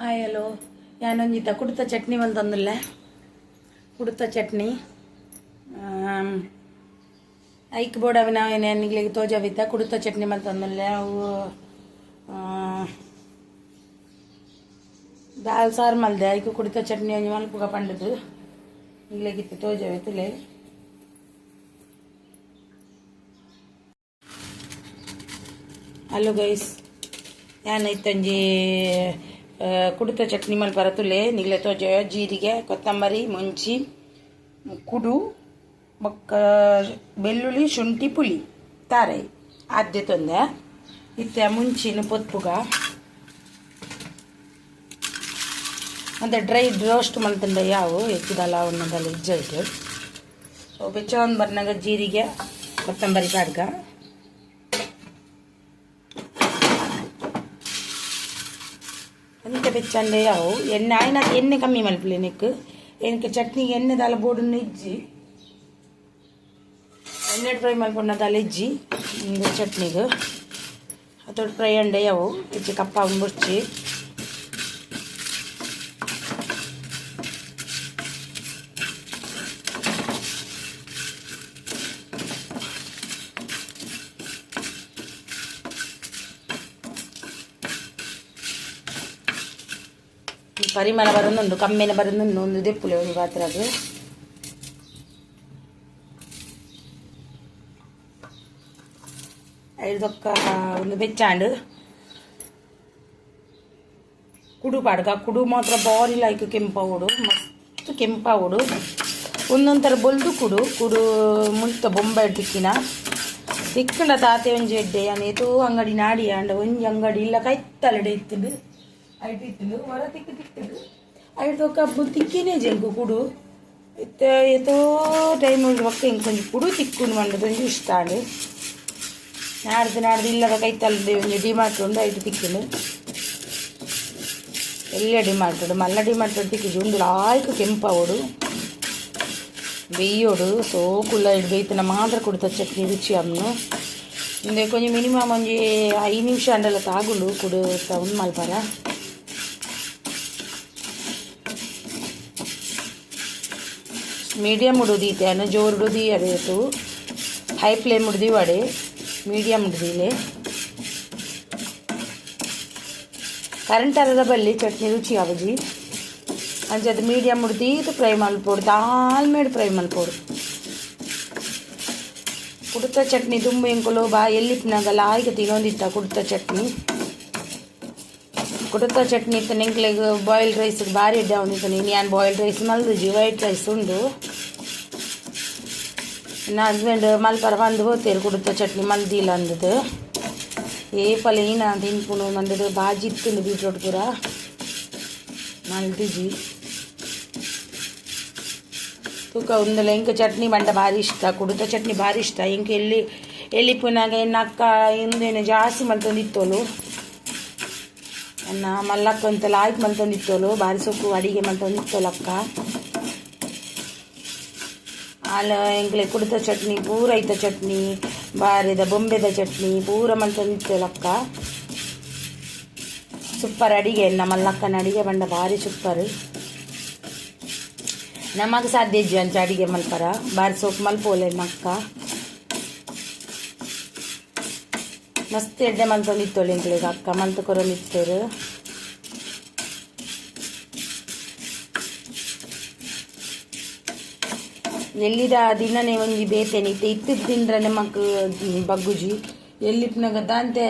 Hi ಹಾಯಲೋ ഞാനൊന്നിത്ത കൊടുത്ത ചട്നി വന്ന് തന്നില്ലേ കൊടുത്ത ಚಟ್ನಿ. ಐಕ್ ಬೋರ್ಡ್ ಅವ ನಾವು ಏನಿಗ್ಲಿಗೆ ತೋಜವಿದ್ದ ಕುಡುತ್ತ ಚಟ್ನಿ ಮತ್ತು ತಂದಲ್ಲೇ ಅವು. ದಾಲ್ ಸಾರು ಮಲ್ದೆ, ಐಕ್ ಕುಡಿತ ಚಟ್ನಿ ಒಂದು ಮಲ್ಪುಗ ಪಂಡದು. ಇಗ್ಲಾಗಿತ್ತು ತೋಜವೆ ತುಲೆ ಅಲ್ಲೂ ಗೈಸ್ ಯಾನೈತಂಜಿ ಕುಡಿತ ಚಟ್ನಿ ಮೇಲೆ ಬರತುಲೆ ನಿಗ್ಲೆ ತೋಜ ಜೀರಿಗೆ, ಕೊತ್ತಂಬರಿ, ಮುಂಚಿ, ಕುಡು, ಬೊಕ್ಕ, ಬೆಳ್ಳುಳ್ಳಿ, ಶುಂಠಿ, ಪುಳಿ, ತಾರೆ. ಆದ್ಯ ತೊಂದೆ. ಇತ್ತೆ ಮುಂಚಿನ ಪೊತ್ಪುಗ. ಅಂದರೆ ಡ್ರೈ ರೋಸ್ಟ್ ಮಲ್ತಂಡ ಯಾವು ಹೆಚ್ಚಿದಲ್ಲ ಅವನ್ನದಲ್ಲ ಇಜ್ಜೈತು ಸೊ ಬೆಚ್ಚ ಒಂದು ಬರ್ನಾಗ ಜೀರಿಗೆ, ಕೊತ್ತಂಬರಿ ಕಾಡ್ಗ ಎಂತ ಬೆಚ್ಚಂಡೆ ಯಾವು ಎಣ್ಣೆ ಆಯ್ನ ಎಣ್ಣೆ ಕಮ್ಮಿ ಮಲ್ಪಲೆ ನೆಕ್ ಏನಕ್ಕೆ ಚಟ್ನಿಗೆ ಎಣ್ಣೆ ದಾಲ ಬೋಡನ್ನು ಇಜ್ಜಿ ಎಣ್ಣೆ ಫ್ರೈ ಮಲ್ಕೊಂಡದಲ್ಲ ಇಜ್ಜಿ ಹಿಂಗೆ ಚಟ್ನಿಗೆ ಅದೊಟ್ಟು ಫ್ರೈ ಅಂಡೆ ಯಾವು ಇಜ್ಜಿ ಕಪ್ಪ ಮುರ್ಚಿ ಪರಿಮಳ ಬರೋದೊಂದು ಕಮ್ಮಿನ ಬರೋದೊಂದು ಒಂದು ದೆಪ್ಪುಲೆ ಒಂದು ಪಾತ್ರ ಅದು. ಐದೊಕ್ಕ ಒಂದು ಬೆಚ್ಚಾಂಡು. ಕುಡು ಪಾಡ್ಕ, ಕುಡು ಮಾತ್ರ ಬಾರಿ ಲೈಕ್ ಕೆಂಪಾವುಡು ಮಸ್ತ್ ಕೆಂಪಾವುಡು ಒಂದೊಂದು ಥರ ಬೊಲ್ದು ಕುಡು ಕುಡು ಮುಲ್ತ ಬೊಂಬೆ ತಿಕ್ಕಿನ ತಿಕ್ಕಂಡ ತಾತೆ ಒಂಜಿ ಎಡ್ಡೆ ಅನೇತೋ ಅಂಗಡಿ ನಾಡಿ ಅಂಡ, ಒಂಜಿ ಅಂಗಡಿ ಇಲ್ಲ ಕೈತ್ತಲಡೆ ಇತ್ತಿಂದು. ಐಟ್ ಇತ್ತಿಂದು ಹೊರ ತಿಕ್ಕು ತಿಕ್ಕಿದ್ದು ಐಟ್ ಕಬ್ಬು ತಿಕ್ಕಿನೇ ಜಂಕು ಕುಡು ಇತ್ತ ಏತೋ ಟೈಮ್ ಒಕ್ಕ ಹಿಂಗೆ ಕೊಂಚ ಕುಡು ತಿಕ್ಕುಂಡು ಮಂಡದು ಒಂಜಿ ಇಷ್ಟ ಅಂಡು ನಾಡ್ದು ನಾಡ್ದು ಇಲ್ಲದ ಕೈತಲ್ದೆ ಒಂಜಿ ಡಿಮಾರ್ಟ್ ಉಂಡು ಐಟ್ ತಿಕ್ಕಿಂಡು ಎಲ್ಲ ಡಿಮಾರ್ಟ್ ಮಲ್ಲ ಡಿಮಾರ್ಟ್ ತಿಕ್ಕಿಜಿ ಉಂದು ಲಾಯ್ಕು ಕೆಂಪವಡು ಬೆಯ್ಯೋಡು ಸೋಕುಲ್ಲ ಇಡು ಬೇಯ್ತನ ಮಾತ್ರ ಕೊಡ್ತ ಚಟ್ನಿ ರುಚಿ ಅಮ್ಮನು ಇಂದೆ ಕೊಂಚ ಮಿನಿಮಮ್ ಒಂಜಿ ಐದು ನಿಮಿಷ ಅಂಡಲ್ಲ ತಾಗುಂಡು ಕುಡು ಸೌಂಡ್ ಮೀಡಿಯಮ್ ಉಡುದೀತೆ ಅನ್ನ ಜೋರು ಉಡುದಿ ಅದೇತು ಹೈ ಫ್ಲೇಮ್ ಉಡ್ದಿ ವಡೆ. ಮೀಡಿಯಮ್ ಉಡ್ದಿಲೆ ಕರೆಂಟ್ ಅರದ ಬಲ್ಲಿ ಚಟ್ನಿ ರುಚಿ ಆವಜಿ ಅಂಚದು ಮೀಡಿಯಮ್ ಉಡ್ದೀತು ಫ್ರೈ ಮಲ್ಪೋಡು ಮೇಡ್ ಫ್ರೈ ಮಲ್ಪೋಡು ಕುಡ್ತ ಚಟ್ನಿ ತುಂಬ ಎಂಕುಲು ಬಾ ಎಲ್ಲಿಪ್ನಾಗ ಲಾಯ್ಗೆ ತಿನ್ನೊಂದಿತ್ತ ಕುಡ್ತ ಚಟ್ನಿ. ಕುಡ್ತ ಚಟ್ನಿ ಇತ್ತು ನೆಂಕ್ಲೆಗ್ ಬಾಯ್ಲ್ಡ್ ರೈಸ್ ಭಾರಿ ಇದ್ದೆ ಅವನಿತ್ತು ನೀನು ಏನು ಬಾಯ್ಲ್ಡ್ ರೈಸ್ ಮಲ್ದುಜಿ ವೈಟ್ ರೈಸ್ ಉಂಡು. ನನ್ನ ಹಸ್ಬೆಂಡ್ ಮಲ್ಪರ ಬಂದು ಹೋತೇರು ಕುಡ್ತ ಚಟ್ನಿ ಮಲ್ದಿಲ್ಲ ಅಂದದು. ಏ ಫಲ ಏನ ತಿನ್ಕೊಂಡು ಮಂದದು ಬಾಜಿ ಇತ್ತು ಬೀಟ್ರೋಟ್ ಪೂರ. ಮಲ್ದಿಜಿ ತೂಕ ಒಂದಲ್ಲ ಇಂಕ ಚಟ್ನಿ ಬಂಡ ಭಾರಿ ಇಷ್ಟ. ಕುಡುತ್ತ ಚಟ್ನಿ ಭಾರಿ ಇಷ್ಟ. ಇಂಕ ಎಲ್ಲಿ ಎಲ್ಲಿ ಪುನಾಗ ಏನು ಅಕ್ಕ ಹಿಂದೇನು ಜಾಸ್ತಿ ಅನ್ನ ಮಲ್ಲಕ್ಕ ಅಂತಲ್ಲ ಆಯ್ತು ಮಲ್ತೊಂದಿತ್ತೋಲು ಬಾರಿ ಸೊಪ್ಪು ಅಡಿಗೆ ಮಲ್ತೊಂದಿತ್ತೋಲು ಅಕ್ಕ. ಆಲ ಕುಡಿದ ಚಟ್ನಿ, ಪೂರ ಐತ ಚಟ್ನಿ, ಬಾರಿದ ಬೊಂಬೆದ ಚಟ್ನಿ, ಪೂರ ಮಲ್ತೊಂದಿತ್ತೋಲು ಅಕ್ಕ. ಸೂಪರ್ ಅಡಿಗೆ ನಮ್ಮ ಮಲ್ಲಕ್ಕನ ಅಡಿಗೆ ಬಂಡ ಭಾರಿ ಸೂಪರ್. ನಮಗೆ ಸಾಧ್ಯ ಇಜ್ಜಿ ಅಂಚ ಅಡಿಗೆ ಮಲ್ಪರ, ಬಾರಿ ಸೊಪ್ಪು ಮಲ್ಪೋಲೆ ನಕ್ಕ ಮಸ್ತ್ ಎಡ್ಡೆ ಮಲ್ತೊಂದಿತ್ತೋಳಿ ಎಂಕ್ಲಿಗೆ ಅಕ್ಕ, ಮಂತ್ ಕೊರೊಂದು ಇತ್ತರು. ಎಲ್ಲಿದ ದಿನನೇ ಒಂಜಿ ಇತ್ತೆ ಇತ್ತಿದ್ ತಿಂದ್ರೆ ಮಕ್ ಬಗ್ಗುಜಿ. ಎಲ್ಲಿಪ್ನಾಗ ದಾಂತೆ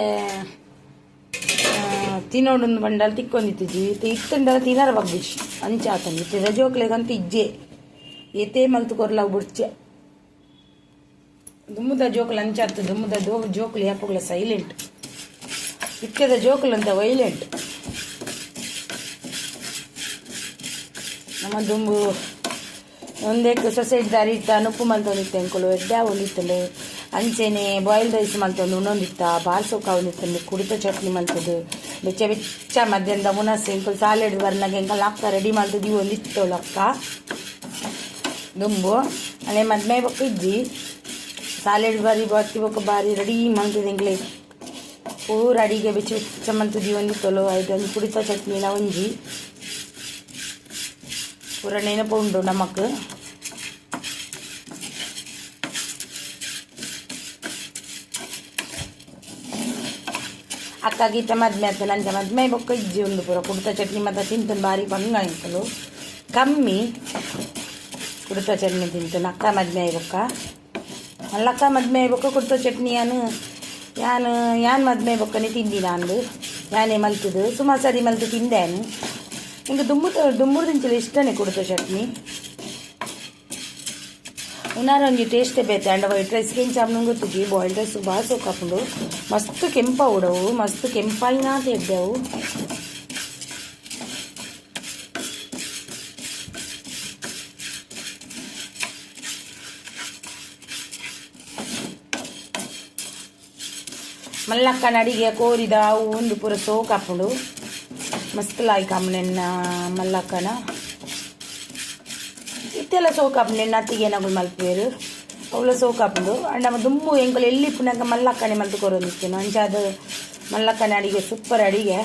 ತಿನ್ನೋಡೊಂದು ಬಂಡಲ್ ಇತ್ತೆ ಇತ್ತಂಡಲ ತಿನ್ನರ ಬಗ್ಗುಜಿ. ಅಂಚ ಆತಂದು, ಇತ್ತೆ ಇಜ್ಜೆ. ಏತೇ ಮಲ್ತು ಕೊರ್ಲಾಗ ಬುಡ್ಚೆ. ದುಮ್ಮದ ಜೋಕುಲು ಅಂಚಾತ್ತು ದುಮ್ಮದ ದೋ ಜೋಕುಲು ಯಾಪುಗಳ ಸೈಲೆಂಟ್ ಇಕ್ಕದ ಜೋಕುಲು ಅಂತ ವೈಲೆಂಟ್ ನಮ್ಮ ದುಂಬು ಒಂದೇ ಸೊಸೈಟಿ ದಾರಿ ಇತ್ತ, ನುಪ್ಪು ಮಂತೊಂದಿತ್ತೆ ಅಂಕುಲು ಎಡ್ಡ ಒಂದಿತ್ತಲೆ ಅಂಚೆನೆ ಬಾಯ್ಲ್ ರೈಸ್ ಮಂತೊಂದು ಉಣ್ಣೊಂದಿತ್ತ ಬಾಲ್ ಸೋಕ ಒಂದಿತ್ತಂದು ಕುಡಿತ ಚಟ್ನಿ ಮಂತದ್ದು ಬೆಚ್ಚ ಬೆಚ್ಚ ಮಧ್ಯಾಹ್ನದ ಮುನಸ್ಸೆ ಸಾಲ ಸಾಲೆಡ್ ಬರ್ನಾಗ ಎಂಕಲ್ ಅಕ್ಕ ರೆಡಿ ಮಾಡ್ತಿದ್ವಿ ಒಂದಿತ್ತೋಳು ಅಕ್ಕ ದುಂಬು ಅಲ್ಲೇ ಮದ್ಮೆ ಇಜ್ಜಿ. ಸಾಲೆಡ್ ಬಾರಿ ಬಾತಿ ಬೊಕ್ಕ ಬಾರಿ ರೆಡಿ ಮಾಡ್ತಿದ್ದೆ ಎಂಕ್ಲೆ ಪೂರ ಅಡಿಗೆ ಬೆಚ್ಚ ಬೆಚ್ಚ ಮಂತುದಿ ಒಂದಿತ್ತಲು ಐದು ಒಂದು ಕುಡಿತ ಚಟ್ನಿನ ಒಂಜಿ ಪೂರ ನೆನಪು ಉಂಡು ನಮಕ್ ಅಕ್ಕ ಗೀತ ಮದ್ಮೆ ಆತ ನಂಜ ಮದ್ಮೆ ಬೊಕ್ಕ ಇಜ್ಜಿ ಒಂದು ಪೂರ ಕುಡಿತ ಚಟ್ನಿ ಮತ್ತು ತಿಂತನು ಭಾರಿ ಬಂಗ ಆಯ್ತಲು ಕಮ್ಮಿ ಕುಡಿತ ಚಟ್ನಿ ತಿಂತನು ಅಕ್ಕ ಮದ್ಮೆ ಬೊಕ್ಕ ಅಲ್ಲಕ್ಕ ಮದ್ಮೆ ಬೊಕ್ಕ ಕೊಡ್ತ ಚಟ್ನಿ ಯಾನು ಯಾನು, ಯಾನ್ ಮದ್ಮೆ ಬೊಕ್ಕನೆ ತಿಂದಿ ನಾನು ಯಾನೇ ಮಲ್ತದು ಸುಮಾರು ಸರಿ ಮಲ್ತು ತಿಂದೇನು. ಹಿಂಗೆ ದುಮ್ಮು ದುಂಬುರು ತಿಂಚಲು ಇಷ್ಟನೇ ಕೊಡ್ತ ಚಟ್ನಿ. ಉನಾರ ಒಂಜಿ ಟೇಸ್ಟೇ ಬೇತೆ, ಅಂಡ ವೈಟ್ ರೈಸ್ ಕೆಂಚಾಮ್ನು ಗೊತ್ತಿದ್ದಿ ಬಾಯ್ಲ್ಡ್ ರೈಸ್ ಭಾಳ ಸೋಕಾಕೊಂಡು ಮಸ್ತ್ ಕೆಂಪ ಉಡವು, ಮಸ್ತ್ ಕೆಂಪಾಯಿನ ಅಂತ ಇದ್ದವು ಮಲ್ಲಕ್ಕನ ಅಡಿಗೆ ಕೋರಿದ ಅವು ಒಂದು ಪೂರ ಸೋಕಾಪುಡು ಮಸ್ತ್ ಲಾಯ್ಕ್ ಅಮ್ಮನೆನ್ನ ಮಲ್ಲಕ್ಕನ. ಇತ್ತೆಲ್ಲ ಸೋಕಾಪು ಅತ್ತಿಗೆನಗಳು ಮಲ್ಪೇರು ಅವಳ ಸೋಕಾಪುಡು ಅಂಡ ದುಂಬು ಎಂಕಲು ಎಲ್ಲಿ ಪುನಕ ಮಲ್ಲಕ್ಕನೆ ಮಲ್ತು ಕೊರೋದಿತ್ತೇನು ಅಂಚಾದ ಮಲ್ಲಕ್ಕನ ಅಡಿಗೆ ಸೂಪರ್ ಅಡಿಗೆ.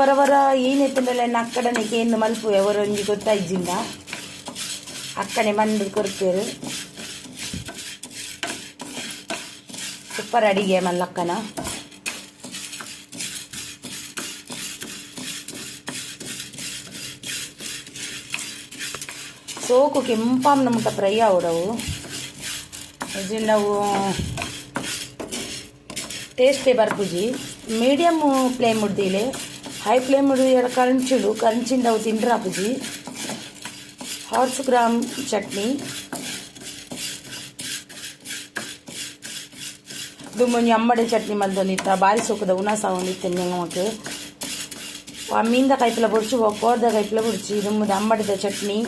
ವರ ವರ ಏನೆತ್ತಂದಲ್ಲ ಎನ್ನ ಅಕ್ಕಡನೆಗೆ ಏನು ಮಲ್ಪುವೆ. ಅವರ ಒಂಜಿ ಗೊತ್ತಾಯ್ಜಿಂದ. ಅಕ್ಕನೆ ಮಂದು ಸೂಪರ್ ಅಡಿಗೆ ಮಲ್ಲಕ್ಕನ ಸೋಕು ಕೆಂಪಾಮ್ ನಮ್ಗೆ ಫ್ರೈ ಅವಡವು ನಾವು ಟೇಸ್ಟೇ ಬರ್ಪುಜಿ ಮೀಡಿಯಮ್ ಫ್ಲೇಮ್ ಉಡ್ದಿಲೆ ಹೈ ಫ್ಲೇಮ್ ಉಡಿ ಎರಡು ಕರಂಚಿಡು ಕರಂಚಿಂದ ಅವು ತಿಂಡ್ರಾಪುಜಿ ಹಾರ್ಸ್ ಗ್ರಾಮ್ ಚಟ್ನಿ ಇದು ಮುಂಜಿ ಅಂಬಡೆ ಚಟ್ನಿ ಮಲ್ದೊಂದಿತ್ತ ಬಾರಿ ಸೋಕದ ಉನಾಸ ಒಂದಿತ್ತೆ ನಮಗೆ ಅಮ್ಮಿಂದ ಕೈಪಲ ಬುಡ್ಚಿ ಕೋರ್ದ ಕೈಪಲ ಬುಡ್ಚಿ ಇದು ಮುಂದೆ ಅಂಬಡಿದ ಚಟ್ನಿ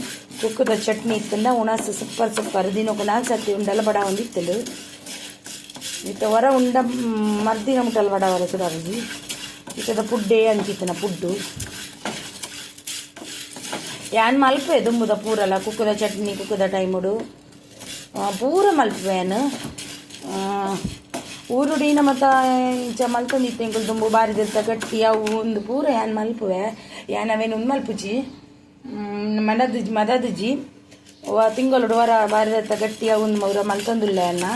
ಕುಕ್ಕದ ಚಟ್ನಿ ಇತ್ತಂದ ಉಣಾಸ ಸೂಪರ್ ಸೂಪರ್ ದಿನಕ್ಕೆ ನಾಲ್ಕು ಸರ್ತಿ ಉಂಡಲ ಬಡ ಒಂದಿತ್ತಲು ಇತ್ತ ಹೊರ ಉಂಡ ಮರ್ದಿನ ಮುಟ್ಟಲು ಬಡ ಹೊರ ಸುಡಾಬಜಿ ಇತ್ತದ ಪುಡ್ಡೇ ಅಂಚಿತ್ತನ ಪುಡ್ಡು ಯಾನ್ ಮಲ್ಪೆ ದುಂಬುದ ಪೂರಲ್ಲ ಕುಕ್ಕದ ಚಟ್ನಿ ಕುಕ್ಕದ ಟೈಮುಡು ಪೂರ ಮಲ್ಪೇನು ಊರುಡಿನ ಮತ್ತು ಇಂಚ ಮಲ್ತೊಂದಿತ್ತು ಎಂಕುಲು ಬಾರಿ ಬಾರಿದಿರ್ತ ಗಟ್ಟಿ, ಅವು ಒಂದು ಪೂರ ಯಾನ್ ಮಲ್ಪುವೆ, ಯಾನ್ ಅವೇನು ಒಂದು ಮಲ್ಪುಜಿ ಮದದುಜಿ ಮದದುಜಿ ತಿಂಗಳು ವರ ಬಾರಿದತ್ತ ಗಟ್ಟಿ, ಅವು ಒಂದು ಮೌರ ಮಲ್ತೊಂದುಲ್ಲ ಅನ್ನ.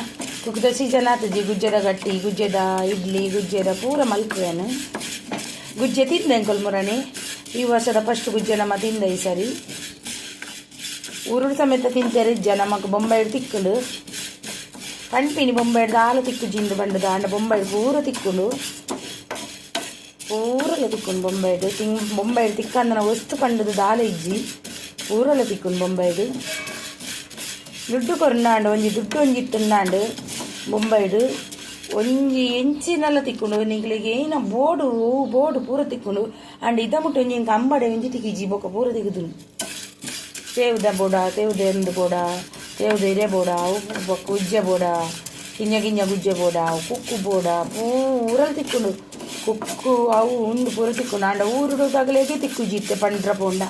ತುಕ್ಕದ ಸೀಸನ್ ಆತಜಿ ಗುಜ್ಜದ ಗಟ್ಟಿ, ಗುಜ್ಜದ ಇಡ್ಲಿ, ಗುಜ್ಜದ ಪೂರ ಮಲ್ಪುವೆನು ಗುಜ್ಜೆ ತಿಂದೆ ಅಂಕಲ್ ಮುರಣಿ. ಈ ವರ್ಷದ ಫಸ್ಟ್ ಗುಜ್ಜೆ ನಮ್ಮ ತಿಂದ ಈ ಸರಿ. ಊರು ಸಮೇತ ತಿಂತಾರೆ ಇಜ್ಜ ನಮಕ್ ಬೊಂಬೆ ತಿಕ್ಕುಂಡು ಪಂಪಿನಿ ಬೊಂಬೈ ಹಾಲು ತಿಕ್ಕು ಜಿಂದು ಬಂಡದ ಅಂಡ ಬೊಂಬೈ ಪೂರ ತಿಕ್ಕುಂಡು ಪೂರಲ ತಿಕ್ಕುಂಡು ಬೊಂಬೈಡು ತಿಂಗ್ ಬೊಂಬೈಡು ತಿಕ್ಕಂದನ ವಸ್ತು ಪಂಡದ ದಾಲ ಇಜ್ಜಿ ಪೂರಲ ತಿಕ್ಕುಂಡು ಬೊಂಬೈಡು ದುಡ್ಡು ಕೊರ್ನಾಂಡು ಒಂಜಿ ದುಡ್ಡು ಒಂಜಿ ತಿನ್ನಾಂಡು ಬೊಂಬೈಡು ಒಂಜಿ ಎಂಚಿನೆಲ್ಲ ತಿಕ್ಕೊಂಡು ನಿಗ್ಲಿಗೆ ಏನ ಬೋಡು ಬೋಡು ಪೂರ ತಿಕ್ಕೊಂಡು ಅಂಡ್ ಇದ ಮುಟ್ಟು ಒಂಜಿ ಇಂಕ ಅಂಬಡೆ ಒಂಜಿ ತಿಕ್ಕಿಜಿ ಬೊಕ್ಕ ಪೂರ ತೆಗೆದು ತೇವ್ದ ಬೋಡ ತೇವ್ದ ಎಂದು ಬೋಡ ತೇವ್ದ ಹಿರೇ ಬೋಡ ಬೊಕ್ಕ ಉಜ್ಜೆ ಬೋಡ ಗಿಂಜ ಗಿಂಜ ಗುಜ್ಜೆ ಬೋಡ ಕುಕ್ಕು ಬೋಡ ಪೂರಲ್ಲಿ ತಿಕ್ಕೊಂಡು ಕುಕ್ಕು ಅವು ಉಂಡು ಪೂರ ತಿಕ್ಕೊಂಡು ಅಂಡ ಊರುಡು ತಗಲಿಗೆ ತಿಕ್ಕುಜಿತ್ತೆ ಪಂಡ್ರ ಪೋಂಡ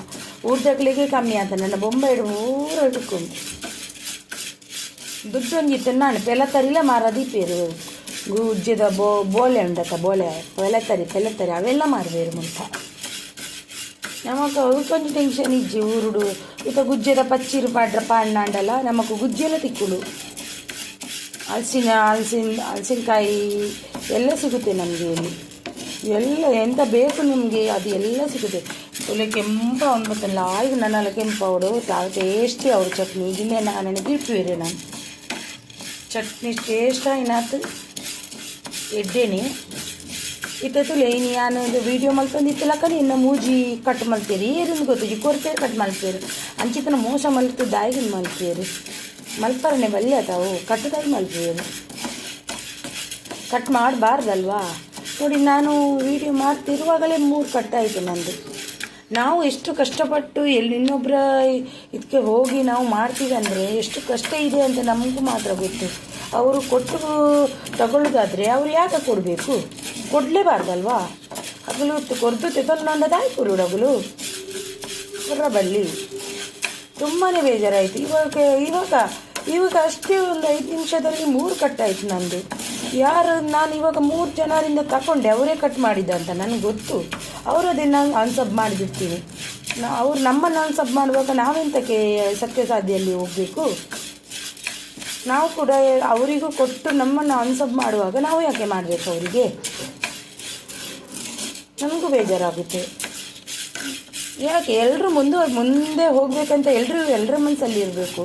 ಊರು ತಗಲಿಗೆ ಕಮ್ಮಿ ಆತ ನನ್ನ ಬೊಂಬೈಡು ಊರ ತಿಕ್ಕೊಂಡು ದುಡ್ಡು ಒಂಜಿತ್ತು ನಾನು ಪೆಲತರಿಲ ಮಾರದಿ ಪೇರು ಗುಜ್ಜದ ಬೋ ಬೋಲೆ ಉಂಡತ ಬೋಲೆ ಪೆಲತರಿ ಪೆಲತರಿ ಅವೆಲ್ಲ ಮಾರಬೇರು ಮುಂತ ನಮಕ್ ಕೊಂಚ ಟೆನ್ಷನ್ ಇಜ್ಜಿ ಊರುಡು ಇತ್ತ ಗುಜ್ಜದ ಪಚ್ಚಿರು ಪಾಡ್ರ ಪಾಣ್ಣ ಅಂಡಲ್ಲ ನಮಕ್ ಗುಜ್ಜೆಲ್ಲ ತಿಕ್ಕುಳು. ಹಲಸಿನ ಹಲಸಿನ, ಹಲಸಿನಕಾಯಿ ಎಲ್ಲ ಸಿಗುತ್ತೆ ನಮಗೆ ಇಲ್ಲಿ. ಎಲ್ಲ ಎಂತ ಬೇಕು ನಿಮಗೆ, ಅದು ಎಲ್ಲ ಸಿಗುತ್ತೆ. ಒಳ್ಳೆ ಕೆಂಪ ಅನ್ಬೇಕಲ್ಲ ಆಯ್ದು ನನ್ನಲ್ಲ ಕೆಂಪು ಅವಡು ಟೇಸ್ಟಿ ಅವ್ರ ಚಟ್ನಿ. ಇದನ್ನೇ ನಾನು ನನಗೆ ಇಟ್ಟಿರಿ ನಾನು. ಚಟ್ನಿ ಟೇಸ್ಟ್ ನಾತು ಎಡ್ಡೆನಿ. ಇತ್ತು ನಾನು ವಿಡಿಯೋ ಮಲ್ತಂದಿತ್ತಲ್ಲ ಕಣಿ, ಇನ್ನು ಮೂಜಿ ಕಟ್ ಮಲ್ತೀರಿ ಏರಿಂದ ಗೊತ್ತಿಜಿ ಕೊರತೆ ಕಟ್ ಮಲ್ತೀರಿ. ಅಂಚಿತನ ಮೋಸ ಮಲ್ತು ದಾಯಿಗಿನ ಮಲ್ತೀರಿ. ಮಲ್ಪರನೆ ಬಲ್ಲೆ ಅದಾವು, ಕಟ್ಟದಾಗಿ ಮಲ್ತೀರಿ. ಕಟ್ ಮಾಡಬಾರ್ದಲ್ವಾ? ನೋಡಿ ನಾನು ವಿಡಿಯೋ ಮಾಡ್ತಿರುವಾಗಲೇ ಮೂರು ಕಟ್ಟಾಯಿತು ನಂದು. ನಾವು ಎಷ್ಟು ಕಷ್ಟಪಟ್ಟು ಎಲ್ಲಿ ಇನ್ನೊಬ್ಬರ ಇದಕ್ಕೆ ಹೋಗಿ ನಾವು ಮಾಡ್ತೀವಿ ಅಂದರೆ ಎಷ್ಟು ಕಷ್ಟ ಇದೆ ಅಂತ ನಮಗೂ ಮಾತ್ರ ಗೊತ್ತು. ಅವರು ಕೊಟ್ಟು ತಗೊಳ್ಳೋದಾದರೆ ಅವ್ರು ಯಾಕೆ ಕೊಡಬೇಕು? ಕೊಡಲೇಬಾರ್ದಲ್ವಾ? ಹಗಲು ಕೊರ್ದು ರೂಢ ಕುರುಡಗಲು ಹೊರ ಬಲ್ಲಿ ತುಂಬಾ ಬೇಜಾರಾಯಿತು. ಇವಾಗ ಇವಾಗ ಇವಾಗ ಅಷ್ಟೇ ಒಂದು ಐದು ನಿಮಿಷದಲ್ಲಿ ಮೂರು ಕಟ್ಟಾಯಿತು ನನ್ನದು ಯಾರು, ನಾನು ಇವಾಗ ಮೂರು ಜನರಿಂದ ತಗೊಂಡೆ ಅವರೇ ಕಟ್ ಮಾಡಿದ್ದ ಅಂತ ನನಗೆ ಗೊತ್ತು. ಅವರು ಅದನ್ನು ಅನ್ಸಬ್ ಮಾಡಿಬಿಡ್ತೀನಿ. ಅವ್ರು ನಮ್ಮನ್ನು ಅನ್ಸಬ್ ಮಾಡುವಾಗ ನಾವೆಂತಕ್ಕೆ ಸತ್ಯಸಾಧಿಯಲ್ಲಿ ಹೋಗಬೇಕು? ನಾವು ಕೂಡ ಅವರಿಗೂ ಕೊಟ್ಟು ನಮ್ಮನ್ನು ಅನ್ಸಬ್ ಮಾಡುವಾಗ ನಾವು ಯಾಕೆ ಮಾಡಬೇಕು ಅವರಿಗೆ? ನಮಗೂ ಬೇಜಾರಾಗುತ್ತೆ. ಯಾಕೆ ಎಲ್ಲರೂ ಮುಂದೆ ಮುಂದೆ ಹೋಗಬೇಕಂತ ಎಲ್ಲರೂ ಎಲ್ಲರ ಮನಸ್ಸಲ್ಲಿ ಇರಬೇಕು.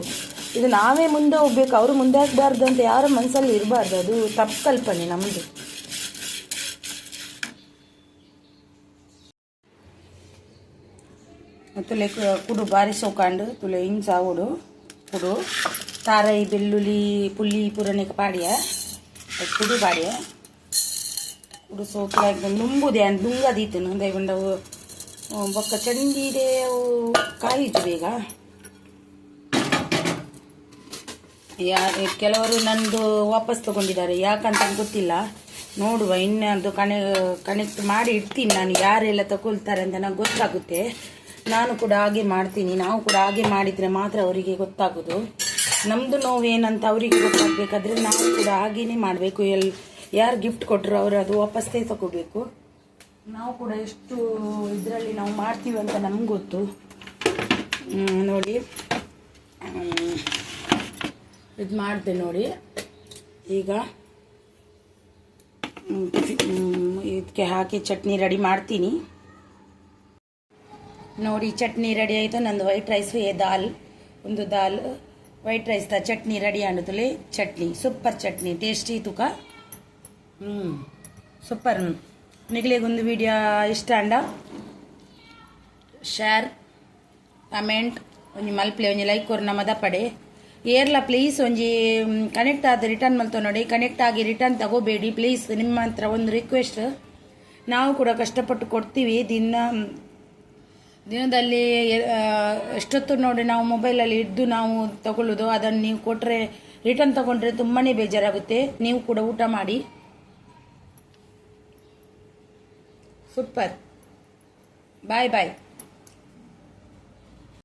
ಇದು ನಾವೇ ಮುಂದೆ ಹೋಗ್ಬೇಕು, ಅವರು ಮುಂದೆ ಹಾಕ್ಬಾರ್ದು ಅಂತ ಯಾರ ಮನಸ್ಸಲ್ಲಿ ಇರಬಾರ್ದು, ಅದು ತಪ್ಪು ಕಲ್ಪನೆ ನಮ್ಮದು ತುಲೆ ಕುಡು ಬಾರಿ ಸೋಕಾಂಡು ತುಲೆ ಹಿಂಗೆ ಸಾವುಡು ಕುಡು ತಾರೈ, ಬೆಳ್ಳುಳ್ಳಿ, ಪುಲ್ಲಿ ಪುರಣಿಕ ಪಾಡಿಯ? ಕುಡು ಪಾಡಿಯ? ಕುಡು ಸೋಕ್ಲಾಗ ನುಂಬುದೆ ಅಂತ ನುಂಗದೀತು ದಯಗೊಂಡವು ಬೊಕ್ಕ ಚಂಡಿದೆ ಅವು ಕಾಯಿತು ಬೇಗ. ಯಾ ಕೆಲವರು ನಂದು ವಾಪಸ್ ತಗೊಂಡಿದ್ದಾರೆ. ಯಾಕಂತ ಗೊತ್ತಿಲ್ಲ. ನೋಡುವ ಇನ್ನೊಂದು ಕನೆ ಕನೆಕ್ಟ್ ಮಾಡಿ ಇಡ್ತೀನಿ ನಾನು. ಯಾರೆಲ್ಲ ತಗೊಳ್ತಾರೆ ಅಂತ ನನಗೆ ಗೊತ್ತಾಗುತ್ತೆ. ನಾನು ಕೂಡ ಹಾಗೆ ಮಾಡ್ತೀನಿ. ನಾವು ಕೂಡ ಹಾಗೆ ಮಾಡಿದರೆ ಮಾತ್ರ ಅವರಿಗೆ ಗೊತ್ತಾಗೋದು. ನಮ್ಮದು ನೋವೇನಂತ ಅವರಿಗೆ ಗೊತ್ತಾಗಬೇಕಾದ್ರೆ ನಾವು ಕೂಡ ಹಾಗೇನೆ ಮಾಡಬೇಕು. ಎಲ್ಲಿ ಯಾರು ಗಿಫ್ಟ್ ಕೊಟ್ಟರು ಅವರು ಅದು ವಾಪಸ್ಸೇ ತಗೋಬೇಕು. ನಾವು ಕೂಡ ಎಷ್ಟು ಇದರಲ್ಲಿ ನಾವು ಮಾಡ್ತೀವಿ ಅಂತ ನಮ್ಗೆ ಗೊತ್ತು. ನೋಡಿ. ಇದು ಮಾಡಿದೆ ನೋಡಿ. ಈಗ ಇದಕ್ಕೆ ಹಾಕಿ ಚಟ್ನಿ ರೆಡಿ ಮಾಡ್ತೀನಿ. ನೋಡಿ ಚಟ್ನಿ ರೆಡಿ ಆಯಿತು. ನಂದು ವೈಟ್ ರೈಸ್ ಎ ದಾಲ್. ಒಂದು ದಾಲ್ ವೈಟ್ ರೈಸ್ ಚಟ್ನಿ ರೆಡಿ ಆಂಡುತ್ತಲೇ ಚಟ್ನಿ, ಸೂಪರ್ ಚಟ್ನಿ, ಟೇಸ್ಟಿ ತುಕ. ಹ್ಞೂ ಸೂಪರ್. ನಿಗಲಿಗೊಂದು ವಿಡಿಯೋ ಇಷ್ಟ ಅಂಡ? ಶೇರ್ ಕಮೆಂಟ್ ಒಂಜಿ ಮಲ್ಪ್ಲೆ, ಒಂಜಿ ಲೈಕ್ ಕೊರ್ನ ನಮ್ಮದ ಪಡೆ. ಏರ್ಲ ಪ್ಲೀಸ್ ಒಂಜಿ ಕನೆಕ್ಟ್ ಆದ ರಿಟರ್ನ್ ಮಲ್ತು ನೋಡಿ. ಕನೆಕ್ಟ್ ಆಗಿ ರಿಟರ್ನ್ ತಗೋಬೇಡಿ. ಪ್ಲೀಸ್ ನಿಮ್ಮ ಹತ್ರ ಒಂದು ರಿಕ್ವೆಸ್ಟ್ ನಾವು ಕೂಡ ಕಷ್ಟಪಟ್ಟು ಕೊಡ್ತೀವಿ. ದಿನ ದಿನದಲ್ಲಿ ಎಷ್ಟೊತ್ತು ನೋಡಿ ನಾವು ಮೊಬೈಲಲ್ಲಿ ಇದ್ದು ನಾವು ತಗೊಳ್ಳೋದು, ಅದನ್ನು ನೀವು ಕೊಟ್ಟರೆ ರಿಟರ್ನ್ ತಗೊಂಡ್ರೆ ತುಂಬಾ ಬೇಜಾರಾಗುತ್ತೆ. ನೀವು ಕೂಡ ಊಟ ಮಾಡಿ. ಸೂಪರ್ ಬಾಯ್ ಬಾಯ್